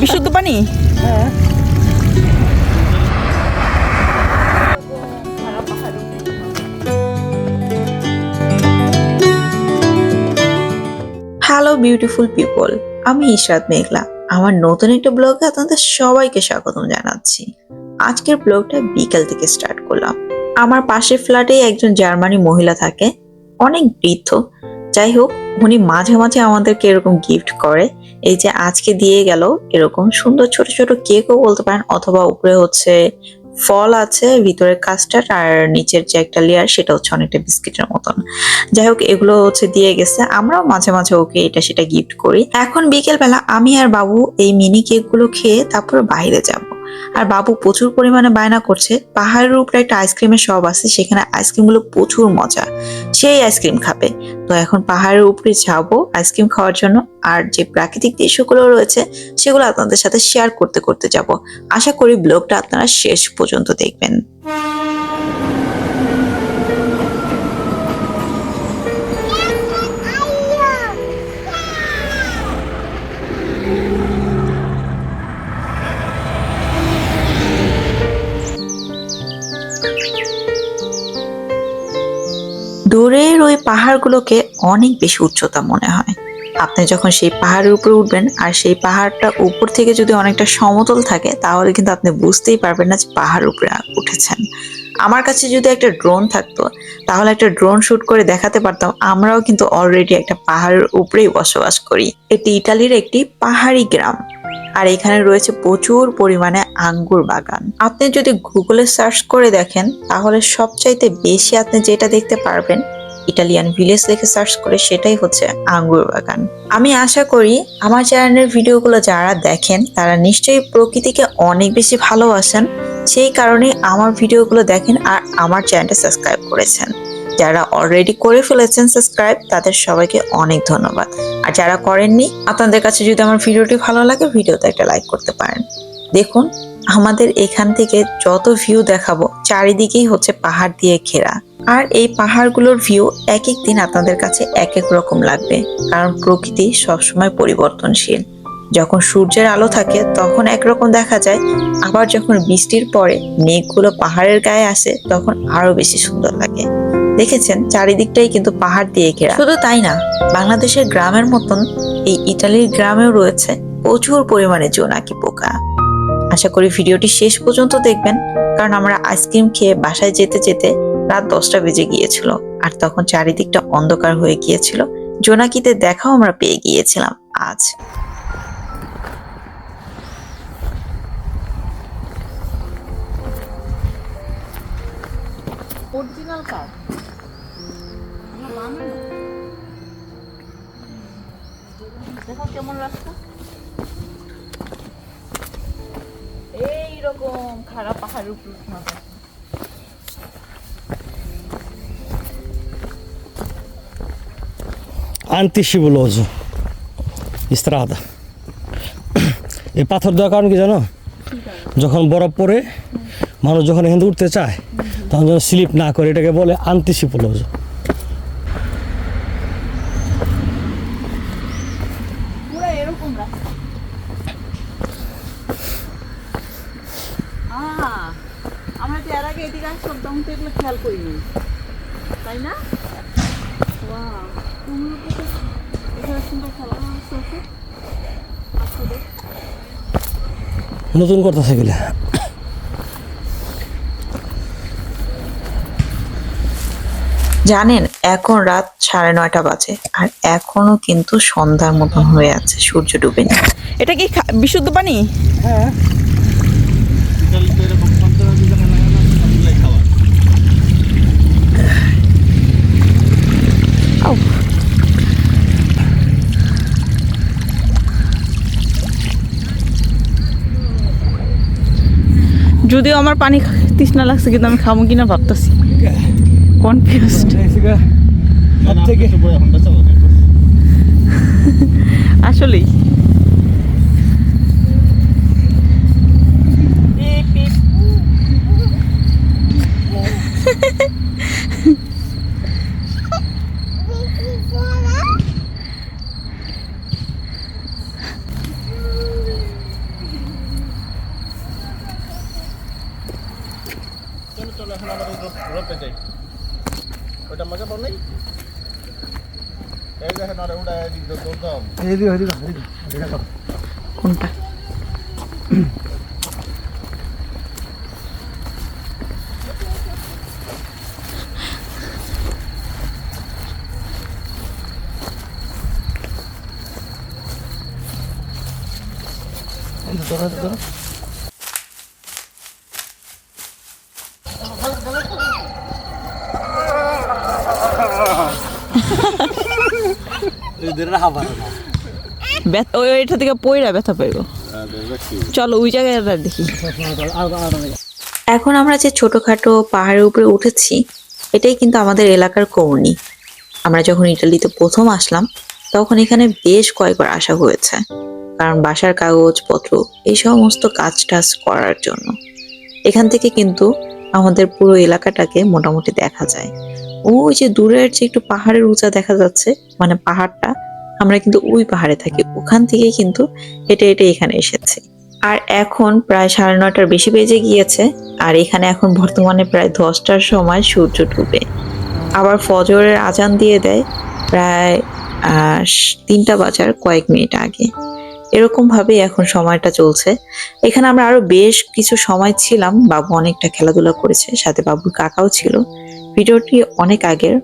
বিশুদ্ধ পানি? হ্যাঁ হ্যালো বিউটিফুল পিপল আমি ইশরাত মেঘলা। আমার নতুন একটা ব্লগে আপনাদের সবাইকে স্বাগতম জানাচ্ছি। আজকের ব্লগটা বিকাল থেকে স্টার্ট করলাম। আমার পাশের ফ্ল্যাটে একজন জার্মানি মহিলা থাকে। অনেক বৃদ্ধ। যাই হোক, উনি মাঝে মাঝে আমাদেরকে এরকম গিফট করে। এই যে আজকে দিয়ে গেল এরকম সুন্দর ছোট ছোট কেকও বলতে পারেন, অথবা উপরে হচ্ছে ফল আছে, ভিতরে কাস্টার্ড, আর নিচের যে একটা লেয়ার সেটা হচ্ছে অনেকটা বিস্কিটের মতন। যাই হোক, এগুলো হচ্ছে দিয়ে গেছে। আমরাও মাঝে মাঝে ওকে এটা সেটা গিফট করি। এখন বিকেলবেলা আমি আর বাবু এই মিনি কেকগুলো খেয়ে তারপরে বাইরে যাব। আর বাবু প্রচুর পরিমাণে বায়না করছে। পাহাড়ের উপরে একটা আইসক্রিমের শপ আছে, সেখানে আইসক্রিমগুলো প্রচুর মজা। সেই আইসক্রিম খাবে। তো এখন পাহাড়ের উপরে যাব আইসক্রিম খাওয়ার জন্য। আর যে প্রাকৃতিক দৃশ্যগুলো রয়েছে, সেগুলো আপনাদের সাথে শেয়ার করতে করতে যাব। আশা করি ব্লগটা আপনারা শেষ পর্যন্ত দেখবেন। পাহাড়গুলোকে অনেক বেশি উচ্চতা মনে হয়। আপনি যখন সেই পাহাড়ের উপরে উঠবেন আর সেই পাহাড়টা উপর থেকে যদি অনেকটা সমতল থাকে, তাহলে কিন্তু আপনি বুঝতেই পারবেন না যে পাহাড়ের উপরে উঠেছেন। আমার কাছে যদি একটা ড্রোন থাকতো, তাহলে একটা ড্রোন শ্যুট করে দেখাতে পারতাম, আমরাও কিন্তু অলরেডি একটা পাহাড়ের উপরেই বসবাস করি। এটি ইটালির একটি পাহাড়ি গ্রাম আর এখানে রয়েছে প্রচুর পরিমাণে আঙ্গুর বাগান। আপনি যদি গুগলে সার্চ করে দেখেন, তাহলে সবচাইতে বেশি আপনি যেটা দেখতে পারবেন ইটালিয়ান ভিলেজ লিখে সার্চ করে সেটাই হচ্ছে আঙ্গুর বাগান। আমি আশা করি আমার চ্যানেলের ভিডিওগুলো যারা দেখেন, তারা নিশ্চয়ই প্রকৃতিকে অনেক বেশি ভালোবাসেন। সেই কারণে আমার ভিডিওগুলো দেখেন আর আমার চ্যানেলটা সাবস্ক্রাইব করেছেন। যারা অলরেডি করে ফেলেছেন সাবস্ক্রাইব, তাদের সবাইকে অনেক ধন্যবাদ। আর যারা করেননি, আপনাদের কাছে যদি আমার ভিডিওটি ভালো লাগে, ভিডিওতে একটা লাইক করতে পারেন। দেখুন, আমাদের এখান থেকে যত ভিউ দেখাবো, চারিদিকেই হচ্ছে পাহাড় দিয়ে ঘেরা। আর এই পাহাড়গুলোর ভিউ এক এক দিন আপনাদের কাছে এক এক রকম লাগবে। কারণ প্রকৃতি সবসময় পরিবর্তনশীল। যখন সূর্যের আলো থাকে, তখন একরকম দেখা যায়। আবার যখন বৃষ্টির পরে মেঘগুলো পাহাড়ের গায়ে আসে, তখন আরও বেশি সুন্দর লাগে। দেখেছেন? চারিদিকটাই কিন্তু পাহাড় দিয়ে ঘেরা। শুধু তাই না, বাংলাদেশের গ্রামের মতন এই ইটালির গ্রামেও রয়েছে প্রচুর পরিমাণে জোনাকি পোকা। আশা করি ভিডিওটি শেষ পর্যন্ত দেখবেন। কারণ আমরা আইসক্রিম খেয়ে বাসায় যেতে যেতে রাত দশটা বেজে গিয়েছিল আর তখন চারিদিকটা অন্ধকার হয়ে গিয়েছিল। জোনাকিতে দেখাও আমরা পেয়ে গিয়েছিলাম আজ। কেমন এইরকম খারাপ পাহাড়ের উপর antiscivoloso strada এই পাথর দেওয়ার কারণ কি জানো? যখন বরফ পড়ে, মানুষ যখন এখান উঠতে চায়, তখন যেন স্লিপ না করে, এটাকে বলে এরকম আমরা তো এর আগে এদিকে তখন তো এগুলো খেয়াল করিনি। তাই না? নতুন করতেছে গেলে জানেন এখন রাত সাড়ে নয়টা বাজে আর এখনও কিন্তু সন্ধ্যার মতন হয়ে আছে সূর্য ডুবেনি এটা কি খা- বিশুদ্ধ পানি? হ্যাঁ। যদিও আমার পানি তৃষ্ণা লাগছে কিন্তু আমি খাব কিনা ভাবতেছি। কনফিউজড আসলেই এখন আমরা রোপে যাই ওইটা মজা পাও নাই। এই দেখেন আরে ওটা এদিক দিয়ে দৌড়াম কোনটা? ব্যথা ওই ওইটা থেকে পইরা ব্যথা পাইব। চলো ওই জায়গায় দেখি। এখন আমরা যে ছোটখাটো পাহাড়ের উপরে উঠেছি এটাই কিন্তু আমাদের এলাকার কৌর্ণি আমরা যখন ইটালিতে প্রথম আসলাম তখন এখানে বেশ কয়েকবার আসা হয়েছে। কারণ বাসার কাগজপত্র এই সমস্ত কাজ টাজ করার জন্য। এখান থেকে কিন্তু আমাদের পুরো এলাকাটাকে মোটামুটি দেখা যায়। ওই যে দূরের যে একটু পাহাড়ের উঁচা দেখা যাচ্ছে মানে পাহাড়টা আমরা কিন্তু ওই পাহাড়ে থাকি। ওখান থেকে কিন্তু হেঁটে হেঁটে এখানে এসেছি। আর এখন প্রায় সাড়ে নয়টার বেশি বেজে গিয়েছে, আর এখানে এখন বর্তমানে প্রায় দশটার সময় সূর্য ডুবে। আবার ফজরের আজান দিয়ে দেয় প্রায় তিনটা বাজার কয়েক মিনিট আগে। এরকম ভাবে এখন সময়টা চলছে। এখানে আমরা আরও বেশ কিছু সময় ছিলাম। বাবু অনেকটা খেলাধুলা করেছে, সাথে বাবুর কাকাও ছিল। ভিডিওটি অনেক আগের।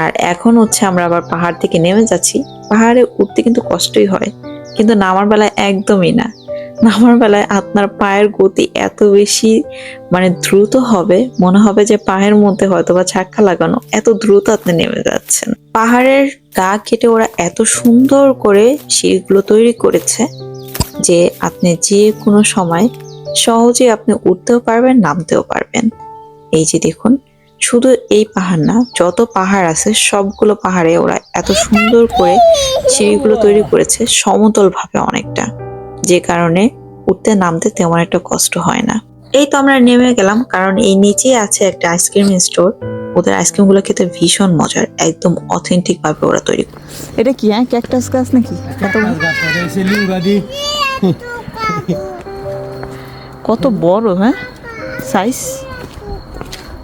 আর এখন হচ্ছে আমরা আবার পাহাড় থেকে নেমে যাচ্ছি। পাহাড়ে উঠতে কিন্তু কষ্টই হয়, কিন্তু নামার বেলায় একদমই না। নামার বেলায় আপনার পায়ের গতি এত বেশি মানে দ্রুত হবে, মনে হবে যে পায়ের মধ্যে হয়তো বা ছাক্কা লাগানো এত দ্রুত আপনি নেমে যাচ্ছেন। পাহাড়ের গা কেটে ওরা এত সুন্দর করে সিঁড়িগুলো তৈরি করেছে যে আপনি যে কোনো সময় সহজে আপনি উঠতেও পারবেন, নামতেও পারবেন। এই যে দেখুন শুধু এই পাহাড় না যত পাহাড় আছে সবগুলো পাহাড়ে ওরা এত সুন্দর করে সিঁড়িগুলো তৈরি করেছে সমতল ভাবে অনেকটা। যে কারণে উঠতে নামতে তেমন একটা কষ্ট হয় না। এই তো আমরা নেমে গেলাম কারণ এই নিচেই আছে একটা আইসক্রিম স্টোর। ওদের আইসক্রিমগুলো খেতে ভীষণ মজার একদম অথেন্টিক ভাবে ওরা তৈরি করে। এটা কি হ্যাঁ? ক্যাকটাস গাছ নাকি? কত বড় হ্যাঁ? সাইজ?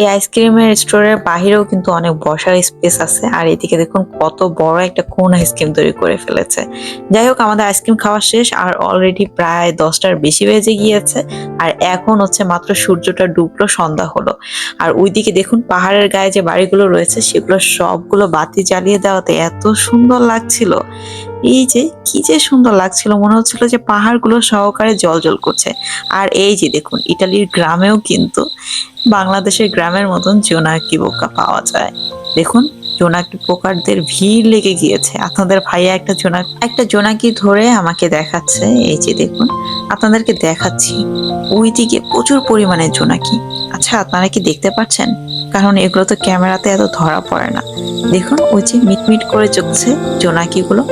এই আইসক্রিমের স্টোরের বাহিরেও কিন্তু অনেক বসার স্পেস আছে, আর এদিকে দেখুন কত বড় একটা কোন আইসক্রিম তৈরি করে ফেলেছে। যাই হোক, আমাদের আইসক্রিম খাওয়া শেষ, আর অলরেডি প্রায় দশটার বেশি বেজে গিয়েছে, আর এখন হচ্ছে মাত্র সূর্যটা ডুবলো, সন্ধ্যা হলো। আর ওইদিকে দেখুন পাহাড়ের গায়ে যে বাড়িগুলো রয়েছে, সেগুলো সবগুলো বাতি জ্বালিয়ে দেওয়াতে এত সুন্দর লাগছিল। এই যে কি যে সুন্দর লাগছিল, মনে হচ্ছিল যে পাহাড়গুলো সহকারে জল জল করছে। আর এই যে দেখুন, ইটালির গ্রামেও কিন্তু বাংলাদেশের গ্রামের মতন জোনাকি পোকা পাওয়া যায়। দেখুন, জোনাকি পোকারদের ভিড় লেগে গিয়েছে। আপনাদের ভাইয়া একটা জোনাক একটা জোনাকি ধরে আমাকে দেখাচ্ছে। এই যে দেখুন, আপনাদেরকে দেখাচ্ছি। ওইদিকে প্রচুর পরিমাণে জোনাকি। আচ্ছা আপনারা কি দেখতে পাচ্ছেন? কারণ এগুলো তো ক্যামেরাতে এত ধরা পড়ে না। দেখুন, ওই যে মিটমিট করে চলছে জোনাকিগুলো।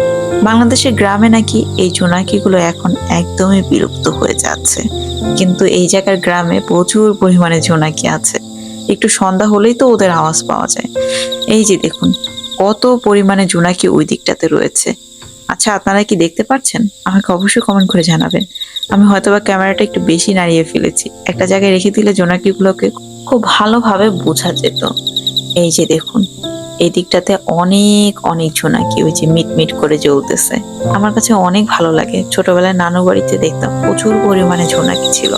বাংলাদেশের গ্রামে নাকি এই জোনাকিগুলো এখন একদমই বিলুপ্ত হয়ে যাচ্ছে। কিন্তু এই জায়গার গ্রামে প্রচুর পরিমাণে জোনাকি আছে। একটু সন্ধ্যা হলেই তো ওদের আওয়াজ পাওয়া যায়। এই যে দেখুন, কত পরিমাণে জোনাকি ওই দিকটাতে রয়েছে। আচ্ছা আপনারা কি দেখতে পাচ্ছেন? আমাকে অবশ্যই কমেন্ট করে জানাবেন। আমি হয়তোবা ক্যামেরাটা একটু বেশি নাড়িয়ে ফেলেছি। একটা জায়গায় রেখে দিলে জোনাকিগুলোকে খুব ভালোভাবে বোঝা যেত। এই যে দেখুন এই দিকটাতে অনেক অনেক জোনাকি ওই যে মিটমিট করে জ্বলতেছে। আমার কাছে অনেক ভালো লাগে। ছোটবেলায় নানু বাড়িতে দেখতাম প্রচুর পরিমাণে জোনাকি ছিল।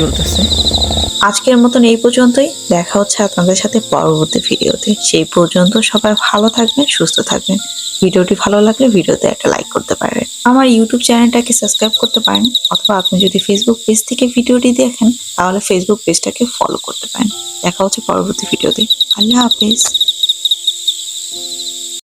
চলতেছে। আজকের মতন এই পর্যন্তই। দেখা হচ্ছে আপনাদের সাথে পরবর্তী ভিডিওতে। সেই পর্যন্ত সবাই ভালো থাকবেন, সুস্থ থাকবেন। ভিডিওটি ভালো লাগলে ভিডিওতে একটা লাইক করতে পারেন। আমার ইউটিউব চ্যানেলটাকে সাবস্ক্রাইব করতে পারেন অথবা আপনি যদি ফেসবুক পেজ থেকে ভিডিওটি দেখেন, তাহলে ফেসবুক পেজটাকে ফলো করতে পারেন। দেখা হচ্ছে পরবর্তী ভিডিওতে। আল্লাহ হাফেজ।